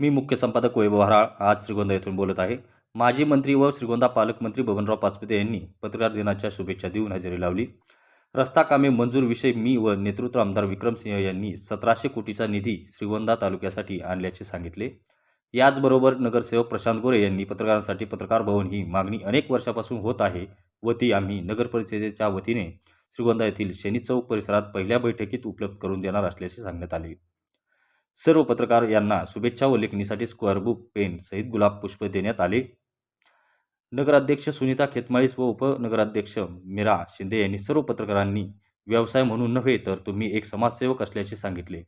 मी मुख्य संपादक वैभव हराळ आज श्रीगोंदा येथून बोलत आहे. माजी मंत्री व श्रीगोंदा पालकमंत्री बबनराव पाचपुते यांनी पत्रकार दिनाच्या शुभेच्छा देऊन हजेरी लावली. रस्ता कामे मंजूर विषय मी व नेतृत्व आमदार विक्रमसिंह यांनी सतराशे कोटीचा निधी श्रीगोंदा तालुक्यासाठी आणल्याचे सांगितले. याचबरोबर नगरसेवक प्रशांत गोरे यांनी पत्रकारांसाठी पत्रकार भवन ही मागणी अनेक वर्षापासून होत आहे व ती आम्ही नगरपरिषदेच्या वतीने श्रीगोंदा येथील शनी चौक परिसरात पहिल्या बैठकीत उपलब्ध करून देणार असल्याचे सांगण्यात आले. सर्व पत्रकार यांना शुभेच्छा व लेखणीसाठी स्क्वेअरबुक पेन सहित गुलाब पुष्प देण्यात आले. नगराध्यक्ष सुनीता खेतमाळीस व उपनगराध्यक्ष मीरा शिंदे यांनी सर्व पत्रकारांनी व्यवसाय म्हणून नव्हे तर तुम्ही एक समाजसेवक असल्याचे सांगितले.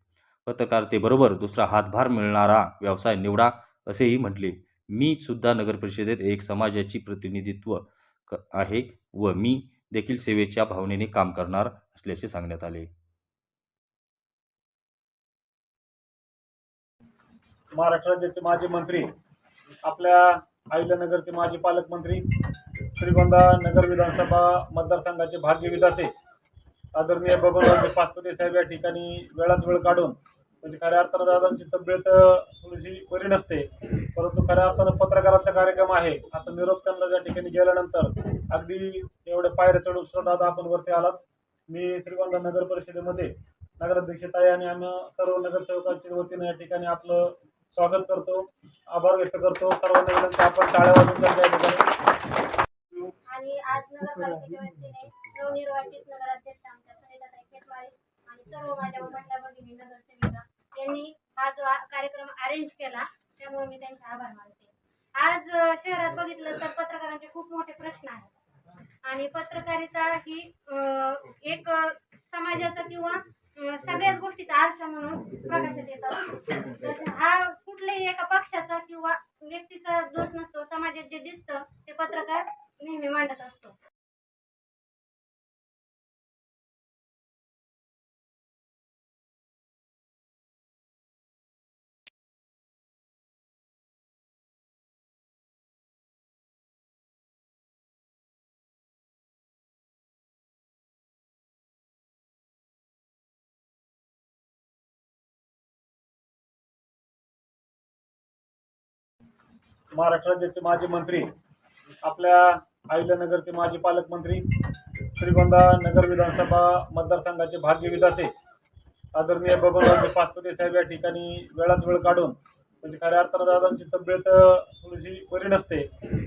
पत्रकारतेबरोबर दुसरा हातभार मिळणारा व्यवसाय निवडा असेही म्हटले. मी सुद्धा नगरपरिषदेत एक समाजाची प्रतिनिधित्व क आहे व मी देखील सेवेच्या भावनेने काम करणार असल्याचे सांगण्यात आले. महाराष्ट्र राज्याचे माजी मंत्री आपल्या अहिल्यानगरचे माजी पालकमंत्री श्रीगोंदा नगर विधानसभा मतदारसंघाचे भाग्य विधाते आदरणीय बबनरावजी पाचपुते साहेब या ठिकाणी वेळात वेळ काढून म्हणजे खऱ्या अर्थानं दादांची तब्येत थोडीशी बरी नसते परंतु खऱ्या अर्थानं पत्रकारांचा कार्यक्रम आहे असं निरोप त्यांना त्या ठिकाणी गेल्यानंतर अगदी एवढे पायऱ्या चढून सुद्धा दादा आपण वरती आलात. मी श्रीगोंदा नगर परिषदेमध्ये नगराध्यक्षताई आणि आम्ही सर्व नगरसेवकांच्या वतीनं या ठिकाणी आपलं स्वागत करतो. आभार व्यक्त करतो. सर्वांना विनंती आपण टाळ्या वाजून त्या या ठिकाणी आणि आज नगरपालिकेच्या वतीने नवनिर्वाचित नगराध्यक्ष आमच्या सुनीताताई खेतवाळे आणि सर्व माझ्या मंडळ भगिनी नगरसेविका यांनी हा जो कार्यक्रम अरेंज केला त्यामुळे मी त्यांचे आभार मानते. आज शहरात बघितलं तर पत्रकारांचे खूप मोठे प्रश्न आहेत. आणि पत्रकारिता ही एक समाजाचा किंवा सगळ्याच गोष्टीचा आरसा म्हणून प्रकाशात येतात. हा कुठल्याही एका पक्षाचा किंवा व्यक्तीचा दोष नसतो समाजात जे दिसतं ते पत्रकार नेहमी मांडत असतो. महाराष्ट्र राज्याचे माजी मंत्री आपल्या अहिल्यानगरचे माजी पालकमंत्री श्रीगोंदा नगर विधानसभा मतदारसंघाचे भाग्य विधाते आदरणीय बबनरावजी पाचपुते साहेब या ठिकाणी वेळात वेळ काढून म्हणजे खऱ्या अर्थानं दादांची तब्येत थोडीशी बरी नसते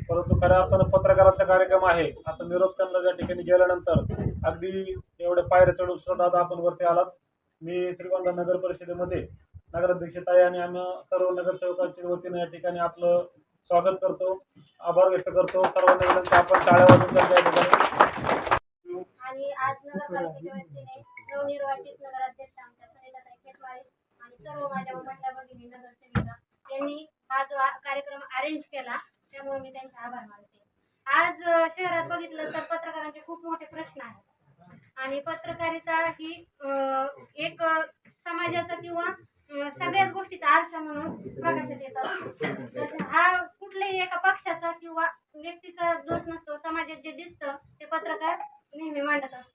परंतु खऱ्या अर्थानं पत्रकारांचा कार्यक्रम आहे असं निरोप त्यांना त्या ठिकाणी गेल्यानंतर अगदी एवढे पायऱ्या चढून सुद्धा दादा आपण वरती आलात. मी श्रीगोंदा नगर परिषदेमध्ये नगराध्यक्षताई आणि आम्ही सर्व नगरसेवकांच्या वतीने या ठिकाणी आपलं स्वागत करतो. आभार व्यक्त करतो. सर्वांना विनंती आपण टाळ्या वाजून त्यांच्या या ठिकाणी आणि आज नगरपालिकेच्या वतीने नवनिर्वाचित नगराध्यक्ष आमच्या सुनीताताई आणि सर्व माझ्या मंडळ भगिनी नगरसेविका यांनी हा जो कार्यक्रम अरेंज केला त्यामुळे मी त्यांचे आभार मानते. आज शहरात बघितलं तर पत्रकारांचे खूप मोठे प्रश्न आहेत. आणि पत्रकारिता ही एक समाजाचा किंवा अ, सगळ्याच गोष्टीचा आरसा म्हणून प्रकाशात येतात तर हा कुठल्याही एका पक्षाचा किंवा व्यक्तीचा दोष नसतो समाजात जे दिसतं ते पत्रकार नेहमी मांडत असतो